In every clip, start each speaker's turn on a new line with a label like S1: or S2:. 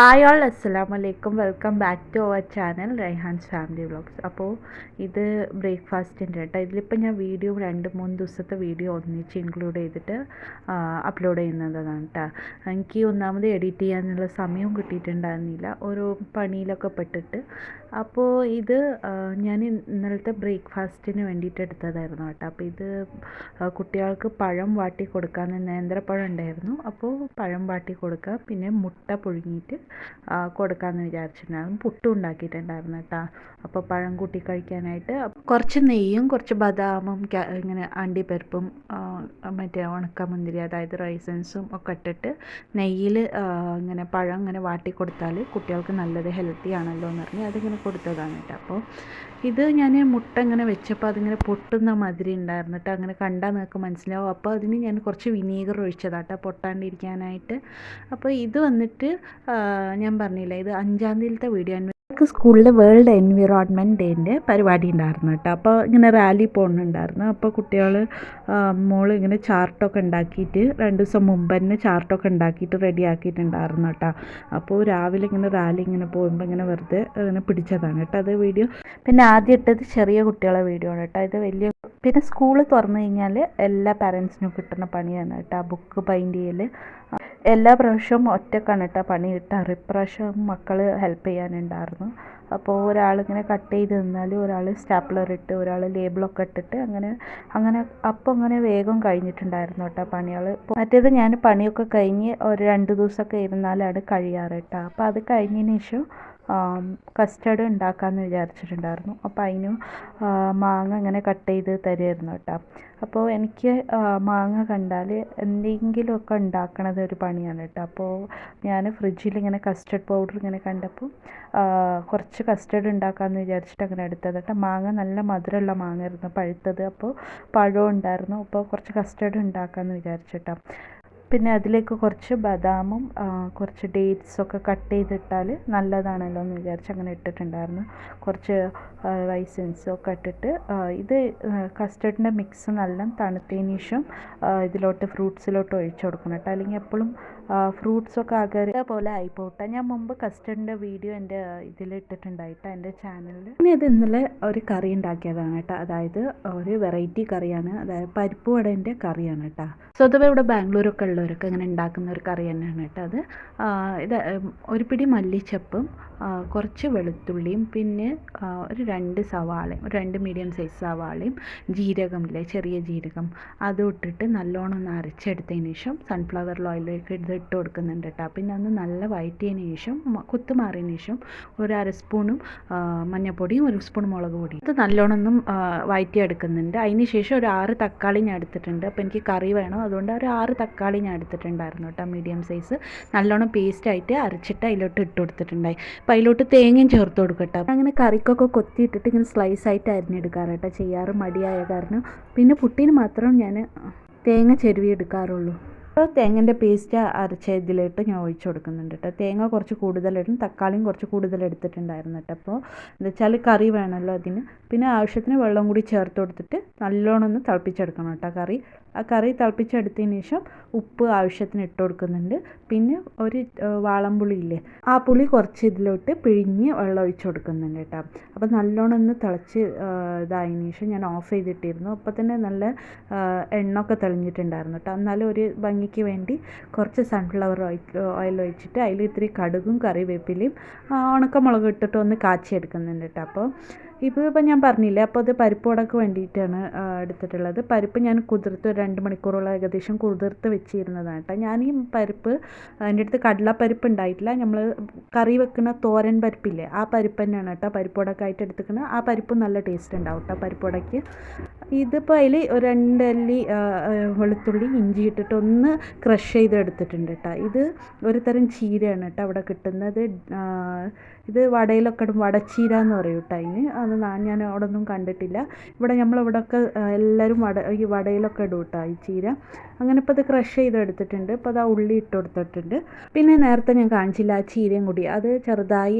S1: Hi all അസ്സാം വലൈക്കും welcome back to our channel Raihan's family vlogs അപ്പോൾ ഇത് ബ്രേക്ക്ഫാസ്റ്റിന്റെ കേട്ടോ. ഇതിലിപ്പോൾ ഞാൻ വീഡിയോ രണ്ട് മൂന്ന് ദിവസത്തെ വീഡിയോ ഒന്നിച്ച് ഇൻക്ലൂഡ് ചെയ്തിട്ട് അപ്ലോഡ് ചെയ്യുന്നതാണ് കേട്ടോ എനിക്ക് ഒന്നാമത് എഡിറ്റ് ചെയ്യാനുള്ള സമയവും കിട്ടിയിട്ടുണ്ടായിരുന്നില്ല. ഓരോ പണിയിലൊക്കെ പെട്ടിട്ട്. അപ്പോൾ ഇത് ഞാൻ ഇന്നലത്തെ ബ്രേക്ക്ഫാസ്റ്റിന് വേണ്ടിയിട്ട് എടുത്തതായിരുന്നു കേട്ടോ അപ്പോൾ ഇത് കുട്ടികൾക്ക് പഴം വാട്ടി കൊടുക്കാൻ നേന്ത്രപ്പഴം ഉണ്ടായിരുന്നു. അപ്പോൾ പഴം വാട്ടി കൊടുക്കുക പിന്നെ മുട്ട പുഴുങ്ങിയിട്ട് കൊടുക്കാമെന്ന് വിചാരിച്ചിട്ടുണ്ടായിരുന്നു. പുട്ടും ഉണ്ടാക്കിയിട്ടുണ്ടായിരുന്നു കേട്ടോ. അപ്പോൾ പഴം കൂട്ടി കഴിക്കാനായിട്ട് കുറച്ച് നെയ്യും കുറച്ച് ബദാമും ഇങ്ങനെ അണ്ടിപ്പരിപ്പും മറ്റേ ഉണക്കമുന്തിരി അതായത് റൈസൻസും ഒക്കെ ഇട്ടിട്ട് നെയ്യിൽ ഇങ്ങനെ പഴം ഇങ്ങനെ വാട്ടി കൊടുത്താൽ കുട്ടികൾക്ക് നല്ലത് ഹെൽത്തി ആണല്ലോ എന്ന് പറഞ്ഞ് അതിങ്ങനെ കൊടുത്തതാണ് കേട്ടോ. അപ്പോൾ ഇത് ഞാൻ മുട്ട ഇങ്ങനെ വെച്ചപ്പോൾ അതിങ്ങനെ പൊട്ടുന്ന മാതിരി ഉണ്ടായിരുന്നു കേട്ടോ. അങ്ങനെ കണ്ടാൽ നിങ്ങൾക്ക് മനസ്സിലാവും. അപ്പോൾ അതിന് ഞാൻ കുറച്ച് വിനീഗർ ഒഴിച്ചതാട്ടോ പൊട്ടാണ്ടിരിക്കാനായിട്ട്. അപ്പോൾ ഇത് വന്നിട്ട് ഞാൻ പറഞ്ഞില്ലേ ഇത് അഞ്ചാം തീയതിയിലത്തെ വീഡിയോ ഞങ്ങൾക്ക് സ്കൂളിൽ വേൾഡ് എൻവിറോൺമെന്റ് ഡേന്റെ പരിപാടി ഉണ്ടായിരുന്നു കേട്ടോ. അപ്പോൾ ഇങ്ങനെ റാലി പോകുന്നുണ്ടായിരുന്നു അപ്പോൾ കുട്ടികൾ മോൾ ഇങ്ങനെ ചാർട്ടൊക്കെ ഉണ്ടാക്കിയിട്ട് രണ്ട് ദിവസം മുമ്പ് തന്നെ ചാർട്ടൊക്കെ ഉണ്ടാക്കിയിട്ട് റെഡി ആക്കിയിട്ടുണ്ടായിരുന്നു കേട്ടോ. അപ്പോൾ രാവിലെ ഇങ്ങനെ റാലി ഇങ്ങനെ പോകുമ്പോൾ ഇങ്ങനെ വെറുതെ ഇങ്ങനെ പിടിച്ചതാണ് കേട്ടോ. അത് വീഡിയോ പിന്നെ ആദ്യം ഇട്ടത് ചെറിയ കുട്ടികളെ വീഡിയോ ആണ് കേട്ടോ. ഇത് വലിയ പിന്നെ സ്കൂൾ തുറന്നു കഴിഞ്ഞാൽ എല്ലാ പാരൻസിനും കിട്ടുന്ന പണിയാണ് കേട്ടോ. ബുക്ക് ബൈൻഡ് ചെയ്യൽ. എല്ലാ പ്രാവശ്യവും ഒറ്റക്കാണ് കേട്ടോ പണി കിട്ടാറ്. ഇപ്രാവശ്യം മക്കൾ ഹെൽപ്പ് ചെയ്യാനുണ്ടായിരുന്നു. അപ്പോൾ ഒരാളിങ്ങനെ കട്ട് ചെയ്ത് നിന്നാൽ ഒരാൾ സ്റ്റാപ്ലർ ഇട്ട് ഒരാൾ ലേബിളൊക്കെ ഇട്ടിട്ട് അങ്ങനെ അങ്ങനെ അപ്പോൾ അങ്ങനെ വേഗം കഴിഞ്ഞിട്ടുണ്ടായിരുന്നു കേട്ടോ പണികൾ മറ്റേത് ഞാൻ പണിയൊക്കെ കഴിഞ്ഞ് ഒരു രണ്ട് ദിവസമൊക്കെ ഇരുന്നാലാണ് കഴിയാറ് കേട്ടോ അപ്പോൾ അത് കഴിഞ്ഞതിന് ശേഷം കസ്റ്റർഡ് ഉണ്ടാക്കാമെന്ന് വിചാരിച്ചിട്ടുണ്ടായിരുന്നു. അപ്പോൾ അതിന് മാങ്ങ ഇങ്ങനെ കട്ട് ചെയ്ത് തരുമായിരുന്നു കേട്ടോ അപ്പോൾ എനിക്ക് മാങ്ങ കണ്ടാൽ എന്തെങ്കിലുമൊക്കെ ഉണ്ടാക്കണത് ഒരു പണിയാണ് കേട്ടോ അപ്പോൾ ഞാൻ ഫ്രിഡ്ജിൽ ഇങ്ങനെ കസ്റ്റർഡ് പൗഡർ ഇങ്ങനെ കണ്ടപ്പോൾ കുറച്ച് കസ്റ്റർഡ് ഉണ്ടാക്കാമെന്ന് വിചാരിച്ചിട്ട് അങ്ങനെ എടുത്തത് കേട്ടോ മാങ്ങ നല്ല മധുരമുള്ള മാങ്ങ ആയിരുന്നു പഴുത്തത്. അപ്പോൾ പഴം ഉണ്ടായിരുന്നു. അപ്പോൾ കുറച്ച് കസ്റ്റർഡ് ഉണ്ടാക്കാമെന്ന് വിചാരിച്ചിട്ടോ പിന്നെ അതിലേക്ക് കുറച്ച് ബദാമും കുറച്ച് ഡേറ്റ്സൊക്കെ കട്ട് ചെയ്തിട്ടാൽ നല്ലതാണല്ലോ എന്ന് വിചാരിച്ച് അങ്ങനെ ഇട്ടിട്ടുണ്ടായിരുന്നു. കുറച്ച് റൈസിൻസൊക്കെ ഇട്ടിട്ട് ഇത് കസ്റ്റർഡിന്റെ മിക്സ് നല്ല തണുത്തതിന് ശേഷം ഇതിലോട്ട് ഫ്രൂട്ട്സിലോട്ട് ഒഴിച്ച് കൊടുക്കണം കേട്ടോ. അല്ലെങ്കിൽ എപ്പോഴും ഫ്രൂട്ട്സൊക്കെ ആകെ പോലെ ആയിപ്പോട്ടെ. ഞാൻ മുമ്പ് കസ്റ്റർഡിന്റെ വീഡിയോ എന്റെ ഇതിൽ ഇട്ടിട്ടുണ്ടായിട്ടോ എന്റെ ചാനലിൽ പിന്നെ ഇത് ഇന്നലെ ഒരു കറി ഉണ്ടാക്കിയതാണ് കേട്ടോ. അതായത് ഒരു വെറൈറ്റി കറിയാണ്. അതായത് പരിപ്പ് വടേന്റെ കറിയാണ് കേട്ടോ. സ്വതവേ ഇവിടെ ബാംഗ്ലൂരൊക്കെ ഉള്ളവരൊക്കെ ഇങ്ങനെ ഉണ്ടാക്കുന്ന ഒരു കറി തന്നെയാണ് കേട്ടോ അത്. ഇത് ഒരു പിടി മല്ലിച്ചപ്പും കുറച്ച് വെളുത്തുള്ളിയും പിന്നെ ഒരു രണ്ട് സവാളയും രണ്ട് മീഡിയം സൈസ് സവാളയും ജീരകമില്ലേ ചെറിയ ജീരകം അതും ഇട്ടിട്ട് നല്ലോണം ഒന്ന് അരച്ചെടുത്തതിന് ശേഷം സൺഫ്ലവർ ഓയിലേക്ക് ഇത് ഇട്ട് കൊടുക്കുന്നുണ്ട് കേട്ടോ. പിന്നെ അന്ന് നല്ല വഴറ്റിയതിന് ശേഷം കുത്തു മാറിയതിന് ശേഷം ഒരു അര സ്പൂണും മഞ്ഞൾപ്പൊടിയും ഒരു സ്പൂൺ മുളക് പൊടിയും അത് നല്ലോണം ഒന്നും ആ, വഴറ്റിയെടുക്കുന്നുണ്ട് അതിന് ശേഷം ഒരു ആറ് തക്കാളി ഞാൻ എടുത്തിട്ടുണ്ട്. അപ്പോൾ എനിക്ക് കറി വേണം. അതുകൊണ്ട് ഒരു ആറ് തക്കാളി ഞാൻ എടുത്തിട്ടുണ്ടായിരുന്നു കേട്ടോ മീഡിയം സൈസ്. നല്ലോണം പേസ്റ്റ് ആയിട്ട് അരച്ചിട്ട് അതിലോട്ട് ഇട്ട് കൊടുത്തിട്ടുണ്ടായി. അപ്പോൾ അതിലോട്ട് തേങ്ങയും ചേർത്ത് കൊടുക്കട്ടെ അങ്ങനെ കറിക്കൊക്കെ കൊത്തിയിട്ടിട്ട് ഇങ്ങനെ സ്ലൈസ് ആയിട്ട് അരിഞ്ഞെടുക്കാറ് കേട്ടോ. ചെയ്യാറ് മടിയായ കാരണം. പിന്നെ പുട്ടിന് മാത്രം ഞാൻ തേങ്ങ ചെരുവി എടുക്കാറുള്ളൂ. അപ്പോൾ തേങ്ങന്റെ പേസ്റ്റ് അരച്ച ഇതിലിട്ട് ഞാൻ ഒഴിച്ചു കൊടുക്കുന്നുണ്ട് കേട്ടോ. തേങ്ങ കുറച്ച് കൂടുതലിടും തക്കാളിയും കുറച്ച് കൂടുതൽ എടുത്തിട്ടുണ്ടായിരുന്നു കേട്ടോ അപ്പോൾ. എന്താ വെച്ചാൽ കറി വേണമല്ലോ അതിന്. പിന്നെ ആവശ്യത്തിന് വെള്ളം കൂടി ചേർത്ത് കൊടുത്തിട്ട് നല്ലോണം ഒന്ന് തിളപ്പിച്ചെടുക്കണം കേട്ടോ കറി. ആ കറി തിളപ്പിച്ചെടുത്തതിന് ശേഷം ഉപ്പ് ആവശ്യത്തിന് ഇട്ട് കൊടുക്കുന്നുണ്ട്. പിന്നെ ഒരു വാളംപുളി ഇല്ലേ? ആ പുളി കുറച്ച് ഇതിലോട്ട് പിഴിഞ്ഞ് വെള്ളം ഒഴിച്ച് കൊടുക്കുന്നുണ്ട് കേട്ടോ. അപ്പോൾ നല്ലോണം ഒന്ന് തിളച്ച് ഇതായതിനു ശേഷം ഞാൻ ഓഫ് ചെയ്തിട്ടിരുന്നു. അപ്പോൾ തന്നെ നല്ല എണ്ണൊക്കെ തെളിഞ്ഞിട്ടുണ്ടായിരുന്നു കേട്ടോ. എന്നാലും ഒരു ഭംഗിക്ക് വേണ്ടി കുറച്ച് സൺഫ്ലവർ ഓയിൽ ഒഴിച്ചിട്ട് അതിൽ ഇത്തിരി കടുകും കറിവേപ്പിലയും ഉണക്കമുളക് ഇട്ടിട്ട് ഒന്ന് കാച്ചിയെടുക്കുന്നുണ്ട് കേട്ടോ. അപ്പോൾ ഇപ്പോൾ ഇപ്പോൾ ഞാൻ പറഞ്ഞില്ലേ? അപ്പോൾ അത് പരിപ്പ് ഉടക്ക് വേണ്ടിയിട്ടാണ് എടുത്തിട്ടുള്ളത്. പരിപ്പ് ഞാൻ കുതിർത്ത് രണ്ട് മണിക്കൂറോളം ഏകദേശം കുതിർത്ത് വെച്ചിരുന്നതാണ് കേട്ടോ. ഞാൻ ഈ പരിപ്പ് എന്റെ അടുത്ത് കടലപ്പരിപ്പ് ഉണ്ടായിട്ടില്ല. നമ്മൾ കറി വെക്കുന്ന തോരൻ പരിപ്പില്ലേ ആ പരിപ്പ് തന്നെയാണ് കേട്ടോ പരിപ്പ് വടക്കായിട്ട് എടുത്തിക്കുന്നത് ആ പരിപ്പ് നല്ല ടേസ്റ്റ് ഉണ്ടാവും കേട്ടോ പരിപ്പ് വടക്ക്. ഇതിപ്പോൾ അതിൽ ഒരു രണ്ട് അല്ലി ആ, ആ, വെളുത്തുള്ളി ഇഞ്ചി ഇട്ടിട്ട് ഒന്ന് ക്രഷ് ചെയ്ത് എടുത്തിട്ടുണ്ട് കേട്ടോ ഇത് ഒരു തരം ചീരയാണ് കേട്ടോ അവിടെ കിട്ടുന്നത്. ഇത് വടയിലൊക്കെ ഇടും. വടച്ചീര എന്ന് പറയും കേട്ടോ അതിന്. അത് ഞാൻ അവിടെ ഒന്നും കണ്ടിട്ടില്ല. ഇവിടെ നമ്മളിവിടെയൊക്കെ എല്ലാവരും വട ഈ വടയിലൊക്കെ ഇടും കേട്ടോ ഈ ചീര. അങ്ങനെ ഇപ്പോൾ ഇത് ക്രഷ് ചെയ്ത് എടുത്തിട്ടുണ്ട് ഇപ്പോൾ അത് ആ ഉള്ളി ഇട്ട് കൊടുത്തിട്ടുണ്ട്. പിന്നെ നേരത്തെ ഞാൻ കാണിച്ചില്ല ആ ചീരയും കൂടി. അത് ചെറുതായി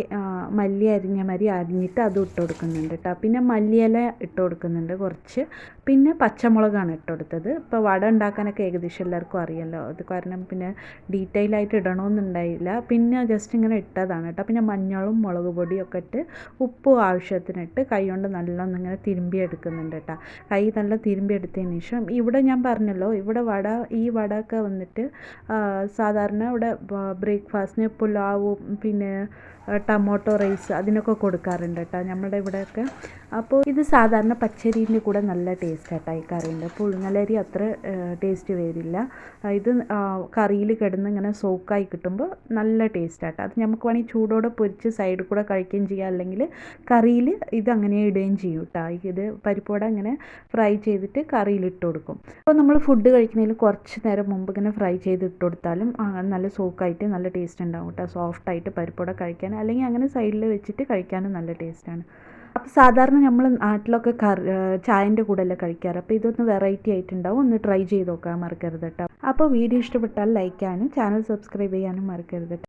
S1: മല്ലി അരിഞ്ഞ മാതിരി അരിഞ്ഞിട്ട് അതും ഇട്ട് കൊടുക്കുന്നുണ്ട് കേട്ടോ പിന്നെ മല്ലിയില ഇട്ട് കൊടുക്കുന്നുണ്ട് കുറച്ച്. പിന്നെ പച്ചമുളകാണ് ഇട്ടുകൊടുത്തത്. ഇപ്പോൾ വട ഉണ്ടാക്കാനൊക്കെ ഏകദേശം എല്ലാവർക്കും അറിയാമല്ലോ അത് കാരണം പിന്നെ ഡീറ്റെയിൽ ആയിട്ട് ഇടണമെന്നുണ്ടായില്ല പിന്നെ ജസ്റ്റ് ഇങ്ങനെ ഇട്ടതാണ് കേട്ടോ. പിന്നെ മഞ്ഞളും മുളക് പൊടിയും ഒക്കെ ഇട്ട് ഉപ്പും ആവശ്യത്തിനിട്ട് കൈ കൊണ്ട് നല്ലോണം ഇങ്ങനെ തിരുമ്പി എടുക്കുന്നുണ്ട് കേട്ടോ. കൈ നല്ല തിരുമ്പി എടുത്തതിന് ശേഷം ഇവിടെ ഞാൻ പറഞ്ഞല്ലോ ഇവിടെ വട ഈ വട ഒക്കെ വന്നിട്ട് സാധാരണ ഇവിടെ ബ്രേക്ക്ഫാസ്റ്റിന് പുലാവും പിന്നെ ടൊമാറ്റോ റൈസ് അതിനൊക്കെ കൊടുക്കാറുണ്ട് കേട്ടോ നമ്മുടെ ഇവിടെയൊക്കെ. അപ്പോൾ ഇത് സാധാരണ പച്ചരീന്റെ കൂടെ നല്ല ടേസ്റ്റ് ആട്ടോ ഈ കറീന്റെ. പുഴുങ്ങലരി അത്ര ടേസ്റ്റ് വരില്ല ഇത് കറിയിൽ കിടന്ന് ഇങ്ങനെ സോക്കായി കിട്ടുമ്പോൾ നല്ല ടേസ്റ്റ് ആട്ടോ അത് നമുക്ക് വേണമെങ്കിൽ ചൂടോടെ പൊരിച്ച് സൈഡിൽ കൂടെ കഴിക്കുകയും ചെയ്യാം. അല്ലെങ്കിൽ കറിയിൽ ഇത് അങ്ങനെ ഇടുകയും ചെയ്യും കേട്ടോ. ഇത് പരിപ്പോടെ അങ്ങനെ ഫ്രൈ ചെയ്തിട്ട് കറിയിൽ ഇട്ട് കൊടുക്കും. അപ്പോൾ നമ്മൾ ഫുഡ് കഴിക്കുന്നതിൽ കുറച്ച് നേരം മുമ്പ് ഇങ്ങനെ ഫ്രൈ ചെയ്ത് ഇട്ട് കൊടുത്താലും നല്ല സോക്കായിട്ട് നല്ല ടേസ്റ്റ് ഉണ്ടാവും കേട്ടോ. സോഫ്റ്റായിട്ട് പരിപ്പോടെ കഴിക്കാൻ അല്ലെങ്കിൽ അങ്ങനെ സൈഡിൽ വെച്ചിട്ട് കഴിക്കാനും നല്ല ടേസ്റ്റാണ് അപ്പോൾ സാധാരണ നമ്മൾ നാട്ടിലൊക്കെ കറി ചായന്റെ കൂടെ അല്ലേ കഴിക്കാറ്. അപ്പോൾ ഇതൊന്ന് വെറൈറ്റി ആയിട്ടുണ്ടാവും. ഒന്ന് ട്രൈ ചെയ്ത് നോക്കാൻ മറക്കരുത് കേട്ടോ അപ്പോൾ വീഡിയോ ഇഷ്ടപ്പെട്ടാൽ ലൈക്ക് ചെയ്യാനും ചാനൽ സബ്സ്ക്രൈബ് ചെയ്യാനും മറക്കരുത്